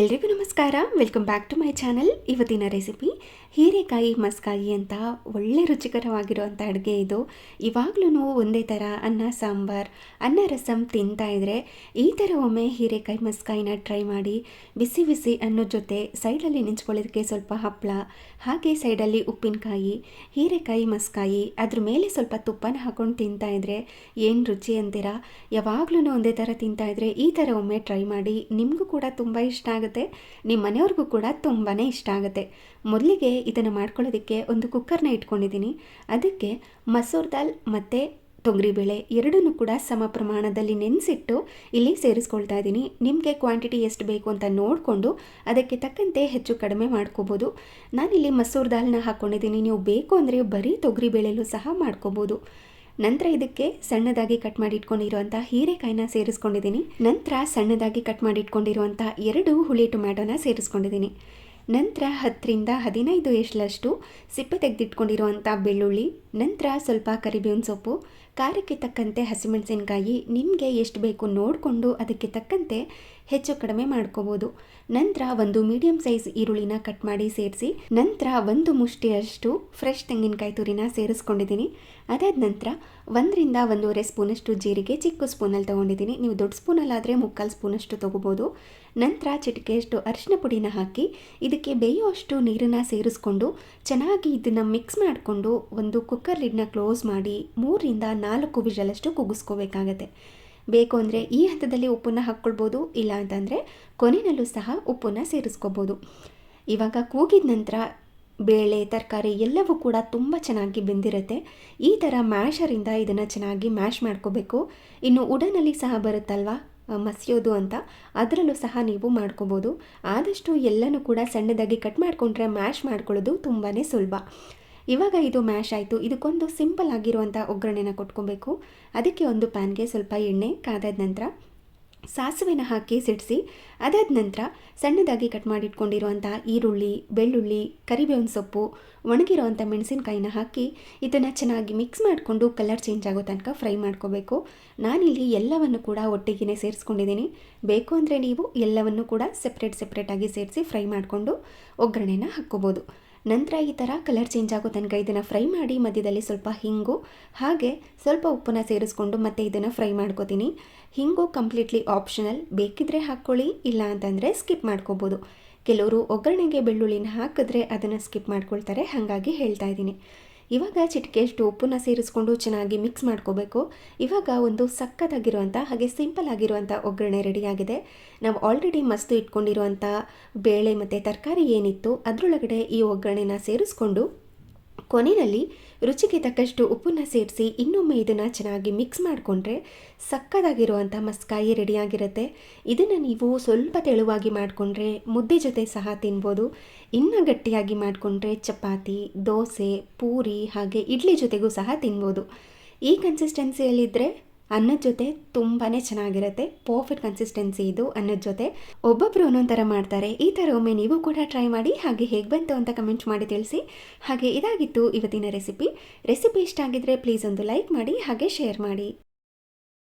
ಎಲ್ರಿಗೂ ನಮಸ್ಕಾರ. Welcome back to my channel ಇವತ್ತಿನ ರೆಸಿಪಿ ಹೀರೆಕಾಯಿ ಮಸ್ಕಾಯಿ ಅಂತ ಒಳ್ಳೆ ರುಚಿಕರವಾಗಿರುವಂಥ ಅಡುಗೆ ಇದು. ಇವಾಗಲೂ ಒಂದೇ ಥರ ಅನ್ನ, ಸಾಂಬಾರ್, ಅನ್ನ, ರಸಂ ತಿಂತಾ ಇದ್ರೆ ಈ ಥರ ಒಮ್ಮೆ ಹೀರೆಕಾಯಿ ಮಸ್ಕಾಯಿನ ಟ್ರೈ ಮಾಡಿ ಬಿಸಿ ಬಿಸಿ ಅನ್ನೋ ಜೊತೆ ಸೈಡಲ್ಲಿ ನಿಂಚ್ಕೊಳ್ಳೋದಕ್ಕೆ ಸ್ವಲ್ಪ ಹಪ್ಪಳ ಹಾಗೆ ಸೈಡಲ್ಲಿ ಉಪ್ಪಿನಕಾಯಿ, ಹೀರೆಕಾಯಿ ಮಸ್ಕಾಯಿ, ಅದ್ರ ಮೇಲೆ ಸ್ವಲ್ಪ ತುಪ್ಪನ ಹಾಕೊಂಡು ತಿಂತಾ ಇದ್ರೆ ಏನು ರುಚಿ ಅಂತೀರಾ? ಯಾವಾಗಲೂ ಒಂದೇ ಥರ ತಿಂತಾ ಇದ್ರೆ ಈ ಥರ ಒಮ್ಮೆ ಟ್ರೈ ಮಾಡಿ ನಿಮಗೂ ಕೂಡ ತುಂಬ ಇಷ್ಟ ಆಗುತ್ತೆ. ನಿಮ್ಮ ಮನೆಯವ್ರಿಗೂ ಕೂಡ ತುಂಬಾ ಇಷ್ಟ ಆಗುತ್ತೆ. ಮೊದಲಿಗೆ ಇದನ್ನು ಮಾಡ್ಕೊಳ್ಳೋದಕ್ಕೆ ಒಂದು ಕುಕ್ಕರ್ನ ಇಟ್ಕೊಂಡಿದ್ದೀನಿ. ಅದಕ್ಕೆ ಮಸೂರ್ ದಾಲ್ ಮತ್ತು ತೊಗರಿಬೇಳೆ ಎರಡನ್ನೂ ಕೂಡ ಸಮ ಪ್ರಮಾಣದಲ್ಲಿ ನೆನೆಸಿಟ್ಟು ಇಲ್ಲಿ ಸೇರಿಸ್ಕೊಳ್ತಾ ಇದ್ದೀನಿ. ನಿಮಗೆ ಕ್ವಾಂಟಿಟಿ ಎಷ್ಟು ಬೇಕು ಅಂತ ನೋಡಿಕೊಂಡು ಅದಕ್ಕೆ ತಕ್ಕಂತೆ ಹೆಚ್ಚು ಕಡಿಮೆ ಮಾಡ್ಕೋಬೋದು. ನಾನಿಲ್ಲಿ ಮಸೂರ್ ದಾಲ್ನ ಹಾಕ್ಕೊಂಡಿದ್ದೀನಿ ನೀವು ಬೇಕು ಅಂದರೆ ಬರೀ ತೊಗರಿಬೇಳೆಲೂ ಸಹ ಮಾಡ್ಕೋಬೋದು. ನಂತರ ಇದಕ್ಕೆ ಸಣ್ಣದಾಗಿ ಕಟ್ ಮಾಡಿ ಇಟ್ಕೊಂಡಿರುವಂತಹ ಹೀರೆಕಾಯಿನ ಸೇರಿಸ್ಕೊಂಡಿದ್ದೀನಿ. ನಂತರ ಸಣ್ಣದಾಗಿ ಕಟ್ ಮಾಡಿ ಇಟ್ಕೊಂಡಿರುವಂತಹ ಎರಡು ಹುಳಿ ಟೊಮ್ಯಾಟೊನ ಸೇರಿಸ್ಕೊಂಡಿದ್ದೀನಿ. ನಂತರ ಹತ್ತರಿಂದ ಹದಿನೈದು ಎಷ್ಟಲಷ್ಟು ಸಿಪ್ಪೆ ತೆಗೆದಿಟ್ಕೊಂಡಿರುವಂಥ ಬೆಳ್ಳುಳ್ಳಿ, ನಂತರ ಸ್ವಲ್ಪ ಕರಿಬೇವಿನ ಸೊಪ್ಪು ಖಾರಕ್ಕೆ ತಕ್ಕಂತೆ ಹಸಿಮೆಣಸಿನಕಾಯಿ ನಿಮಗೆ ಎಷ್ಟು ಬೇಕು ನೋಡಿಕೊಂಡು ಅದಕ್ಕೆ ತಕ್ಕಂತೆ ಹೆಚ್ಚು ಕಡಿಮೆ ಮಾಡ್ಕೋಬೋದು. ನಂತರ ಒಂದು ಮೀಡಿಯಂ ಸೈಜ್ ಈರುಳ್ಳಿನ ಕಟ್ ಮಾಡಿ ಸೇರಿಸಿ, ನಂತರ ಒಂದು ಮುಷ್ಟಿಯಷ್ಟು ಫ್ರೆಶ್ ತೆಂಗಿನಕಾಯಿ ತುರಿನ ಸೇರಿಸ್ಕೊಂಡಿದ್ದೀನಿ. ಅದಾದ ನಂತರ ಒಂದರಿಂದ ಒಂದೂವರೆ ಸ್ಪೂನಷ್ಟು ಜೀರಿಗೆ, ಚಿಕ್ಕ ಸ್ಪೂನಲ್ಲಿ ತೊಗೊಂಡಿದ್ದೀನಿ. ನೀವು ದೊಡ್ಡ ಸ್ಪೂನಲ್ಲಾದರೆ ಮುಕ್ಕಾಲು ಸ್ಪೂನಷ್ಟು ತೊಗೋಬೋದು. ನಂತರ ಚಿಟಿಕೆಯಷ್ಟು ಅರಿಶಿನ ಪುಡಿನ ಹಾಕಿ, ಇದಕ್ಕೆ ಬೇಯುವಷ್ಟು ನೀರನ್ನು ಸೇರಿಸ್ಕೊಂಡು ಚೆನ್ನಾಗಿ ಇದನ್ನು ಮಿಕ್ಸ್ ಮಾಡಿಕೊಂಡು ಒಂದು ಕುಕ್ಕರ್ ಲಿಡ್ನ ಕ್ಲೋಸ್ ಮಾಡಿ, ಮೂರರಿಂದ ನಾಲ್ಕು ವಿಷಲಷ್ಟು ಕುಗ್ಗಿಸ್ಕೋಬೇಕಾಗತ್ತೆ. ಬೇಕು ಅಂದರೆ ಈ ಹಂತದಲ್ಲಿ ಉಪ್ಪನ್ನು ಹಾಕ್ಕೊಳ್ಬೋದು, ಇಲ್ಲ ಅಂತಂದರೆ ಕೊನೆಯಲ್ಲೂ ಸಹ ಉಪ್ಪನ್ನು ಸೇರಿಸ್ಕೋಬೋದು ಇವಾಗ ಕೂಗಿದ ನಂತರ ಬೇಳೆ, ತರಕಾರಿ ಎಲ್ಲವೂ ಕೂಡ ತುಂಬ ಚೆನ್ನಾಗಿ ಬೆಂದಿರುತ್ತೆ. ಈ ಥರ ಮ್ಯಾಶರಿಂದ ಇದನ್ನು ಚೆನ್ನಾಗಿ ಮ್ಯಾಶ್ ಮಾಡ್ಕೋಬೇಕು. ಇನ್ನು ಉಡನಲ್ಲಿ ಸಹ ಬರುತ್ತಲ್ವಾ? ಮಸಿಯೋದು ಅಂತ. ಅದರಲ್ಲೂ ಸಹ ನೀವು ಮಾಡ್ಕೋಬೋದು. ಆದಷ್ಟು ಎಲ್ಲನೂ ಕೂಡ ಸಣ್ಣದಾಗಿ ಕಟ್ ಮಾಡಿಕೊಂಡ್ರೆ ಮ್ಯಾಶ್ ಮಾಡ್ಕೊಳ್ಳೋದು ತುಂಬಾ ಸುಲಭ. ಇವಾಗ ಇದು ಮ್ಯಾಶ್ ಆಯಿತು. ಇದಕ್ಕೊಂದು ಸಿಂಪಲ್ ಆಗಿರುವಂಥ ಒಗ್ಗರಣೆನ ಕೊಟ್ಕೊಬೇಕು. ಅದಕ್ಕೆ ಒಂದು ಪ್ಯಾನ್ಗೆ ಸ್ವಲ್ಪ ಎಣ್ಣೆ ಕಾದಾದ ನಂತರ ಸಾಸಿವೆನ ಹಾಕಿ ಸಿಡಿಸಿ, ಅದಾದ ನಂತರ ಸಣ್ಣದಾಗಿ ಕಟ್ ಮಾಡಿಟ್ಕೊಂಡಿರುವಂಥ ಈರುಳ್ಳಿ, ಬೆಳ್ಳುಳ್ಳಿ, ಕರಿಬೇವಿನ ಸೊಪ್ಪು ಒಣಗಿರುವಂಥ ಮೆಣಸಿನಕಾಯಿನ ಹಾಕಿ ಇದನ್ನು ಚೆನ್ನಾಗಿ ಮಿಕ್ಸ್ ಮಾಡಿಕೊಂಡು ಕಲರ್ ಚೇಂಜ್ ಆಗೋ ತನಕ ಫ್ರೈ ಮಾಡ್ಕೋಬೇಕು. ನಾನಿಲ್ಲಿ ಎಲ್ಲವನ್ನು ಕೂಡ ಒಟ್ಟಿಗೆ ಸೇರಿಸ್ಕೊಂಡಿದ್ದೀನಿ. ಬೇಕು ಅಂದರೆ ನೀವು ಎಲ್ಲವನ್ನು ಕೂಡ ಸೆಪ್ರೇಟ್ ಸೆಪ್ರೇಟಾಗಿ ಸೇರಿಸಿ ಫ್ರೈ ಮಾಡಿಕೊಂಡು ಒಗ್ಗರಣೆನ ಹಾಕ್ಕೋಬೋದು. ನಂತರ ಈ ಥರ ಕಲರ್ ಚೇಂಜ್ ಆಗೋ ತನಕ ಇದನ್ನು ಫ್ರೈ ಮಾಡಿ ಮಧ್ಯದಲ್ಲಿ ಸ್ವಲ್ಪ ಹಿಂಗು, ಹಾಗೆ ಸ್ವಲ್ಪ ಉಪ್ಪನ್ನ ಸೇರಿಸ್ಕೊಂಡು ಮತ್ತೆ ಇದನ್ನು ಫ್ರೈ ಮಾಡ್ಕೋತೀನಿ. ಹಿಂಗು ಕಂಪ್ಲೀಟ್ಲಿ ಆಪ್ಷನಲ್ ಬೇಕಿದ್ರೆ ಹಾಕ್ಕೊಳ್ಳಿ, ಇಲ್ಲ ಅಂತಂದರೆ ಸ್ಕಿಪ್ ಮಾಡ್ಕೋಬೋದು. ಕೆಲವರು ಒಗ್ಗರಣೆಗೆ ಬೆಳ್ಳುಳ್ಳಿನ ಹಾಕಿದ್ರೆ ಅದನ್ನು ಸ್ಕಿಪ್ ಮಾಡ್ಕೊಳ್ತಾರೆ. ಹಾಗಾಗಿ ಹೇಳ್ತಾ ಇದ್ದೀನಿ. ಇವಾಗ ಚಿಟಿಕೆಯಷ್ಟು ಉಪ್ಪನ್ನ ಸೇರಿಸ್ಕೊಂಡು ಚೆನ್ನಾಗಿ ಮಿಕ್ಸ್ ಮಾಡ್ಕೋಬೇಕು. ಇವಾಗ ಒಂದು ಸಕ್ಕತ್ತಾಗಿರುವಂಥ ಹಾಗೆ ಸಿಂಪಲ್ ಆಗಿರುವಂಥ ಒಗ್ಗರಣೆ ರೆಡಿಯಾಗಿದೆ ನಾವು ಆಲ್ರೆಡಿ ಮಸ್ತು ಇಟ್ಕೊಂಡಿರುವಂಥ ಬೇಳೆ ಮತ್ತು ತರಕಾರಿ ಏನಿತ್ತು ಅದರೊಳಗಡೆ ಈ ಒಗ್ಗರಣೆನ ಸೇರಿಸ್ಕೊಂಡು ಕೊನೆಯಲ್ಲಿ ರುಚಿಗೆ ತಕ್ಕಷ್ಟು ಉಪ್ಪನ್ನು ಸೇರಿಸಿ ಇನ್ನೊಮ್ಮೆ ಇದನ್ನು ಚೆನ್ನಾಗಿ ಮಿಕ್ಸ್ ಮಾಡಿಕೊಂಡ್ರೆ ಸಕ್ಕದಾಗಿರುವಂಥ ಮಸ್ಕಾಯಿ ರೆಡಿಯಾಗಿರುತ್ತೆ. ಇದನ್ನು ನೀವು ಸ್ವಲ್ಪ ತೆಳುವಾಗಿ ಮಾಡಿಕೊಂಡ್ರೆ ಮುದ್ದೆ ಜೊತೆ ಸಹ ತಿನ್ಬೋದು. ಇನ್ನೂ ಗಟ್ಟಿಯಾಗಿ ಮಾಡಿಕೊಂಡ್ರೆ ಚಪಾತಿ, ದೋಸೆ, ಪೂರಿ ಹಾಗೆ ಇಡ್ಲಿ ಜೊತೆಗೂ ಸಹ ತಿನ್ಬೋದು. ಈ ಕನ್ಸಿಸ್ಟೆನ್ಸಿಯಲ್ಲಿದ್ದರೆ ಅನ್ನದ ಜೊತೆ ತುಂಬಾ ಚೆನ್ನಾಗಿರುತ್ತೆ ಪರ್ಫೆಕ್ಟ್ ಕನ್ಸಿಸ್ಟೆನ್ಸಿ ಇದು ಅನ್ನದ ಜೊತೆ. ಒಬ್ಬೊಬ್ಬರು ಒಂದೊಂದು ಥರ ಮಾಡ್ತಾರೆ, ಈ ಥರ ಒಮ್ಮೆ ನೀವು ಕೂಡ ಟ್ರೈ ಮಾಡಿ, ಹಾಗೆ ಹೇಗೆ ಬಂತು ಅಂತ ಕಮೆಂಟ್ ಮಾಡಿ ತಿಳಿಸಿ. ಹಾಗೆ ಇದಾಗಿತ್ತು ಇವತ್ತಿನ ರೆಸಿಪಿ ರೆಸಿಪಿ ಇಷ್ಟ ಆಗಿದ್ರೆ ಪ್ಲೀಸ್ ಒಂದು ಲೈಕ್ ಮಾಡಿ, ಹಾಗೆ ಶೇರ್ ಮಾಡಿ.